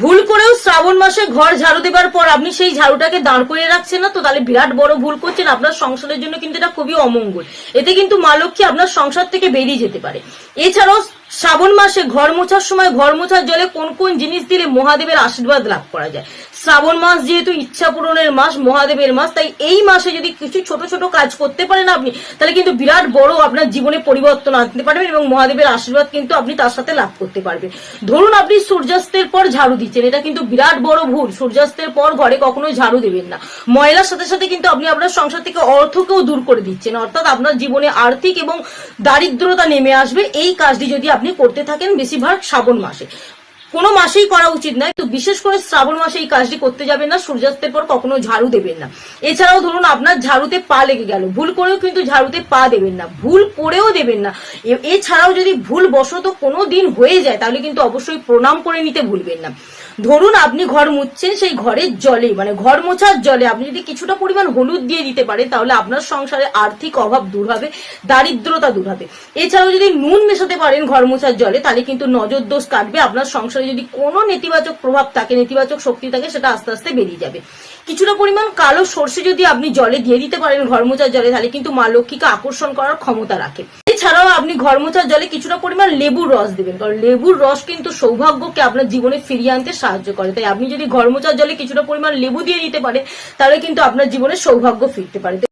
ভুল করেও শ্রাবণ মাসে ঘর ঝাড়ু দেবার পর আপনি সেই ঝাড়ুটাকে দাঁড় করিয়ে রাখছেন না, তো তাহলে বিরাট বড় ভুল করছেন। আপনার সংসারের জন্য কিন্তু এটা খুবই অমঙ্গল। এতে কিন্তু মা লক্ষ্মী আপনার সংসার থেকে বেরিয়ে যেতে পারে। এছাড়াও শ্রাবণ মাসে ঘর মোছার সময় ঘর মোছার জলে কোন কোন জিনিস দিলে মহাদেবের আশীর্বাদ লাভ করা যায়? শ্রাবণ মাস যেহেতু ইচ্ছা পূরণের মাস, মহাদেবের মাস, তাই এই মাসে যদি কিছু ছোট ছোট কাজ করতে পারেন আপনি, তাহলে কিন্তু বিরাট বড় আপনার জীবনে পরিবর্তন আনতে পারবেন এবং মহাদেবের আশীর্বাদ কিন্তু আপনি তার সাথে লাভ করতে পারবেন। ধরুন আপনি সূর্যাস্তের পর ঝাড়ু দিচ্ছেন, এটা কিন্তু বিরাট বড় ভুল। সূর্যাস্তের পর ঘরে কখনোই ঝাড়ু দেবেন না। ময়লার সাথে সাথে কিন্তু আপনি আপনার সংসার থেকে অর্থকেও দূর করে দিচ্ছেন, অর্থাৎ আপনার জীবনে আর্থিক এবং দারিদ্রতা নেমে আসবে। এই কাজটি যদি আপনি করতে থাকেন বেশিরভাগ শ্রাবণ মাসে। কোনো মাসেই করা উচিত নয় তো বিশেষ করে শ্রাবণ মাসে এই কাজটি করতে যাবেন না, সূর্যাস্তের পর কখনো ঝাড়ু দেবেন না। এছাড়াও ধরুন আপনার ঝাড়ুতে পা লেগে গেল, ভুল করেও কিন্তু ঝাড়ুতে পা দেবেন না, ভুল করেও দেবেন না। এছাড়াও যদি ভুল বশত কোনো দিন হয়ে যায়, তাহলে কিন্তু অবশ্যই প্রণাম করে নিতে ভুলবেন না। ধরুন আপনি ঘর মুছছেন, সেই ঘরের জলে মানে ঘর মোছার জলে। আপনি যদি কিছুটা পরিমাণ হলুদ দিয়ে দিতে পারেন তাহলে আপনার সংসারে আর্থিক অভাব দূর হবে, দারিদ্রতা দূর হবে। এছাড়াও যদি নুন মেশাতে পারেন ঘর মোছার জলে, তাহলে কিন্তু নজর দোষ কাটবে, আপনার সংসারে যদি কোনো নেতিবাচক প্রভাব থাকে, নেতিবাচক শক্তি থাকে, সেটা আস্তে আস্তে বেরিয়ে যাবে। কিছুটা পরিমাণ কালো সর্ষে যদি আপনি জলে দিয়ে দিতে পারেন ঘর মোছার জলে, তাহলে কিন্তু মা লক্ষ্মীকে আকর্ষণ করার ক্ষমতা রাখে। এছাড়াও আপনি ঘর মোছার জলে কিছুটা পরিমাণ লেবুর রস দেবেন, কারণ লেবুর রস কিন্তু সৌভাগ্যকে আপনার জীবনে ফিরিয়ে আনতে সাহায্য করে। তাই আপনি যদি ঘর মোছার জলে কিছুটা পরিমাণ লেবু দিয়ে দিতে পারেন, তাহলে কিন্তু আপনার জীবনে সৌভাগ্য ফিরতে পারে।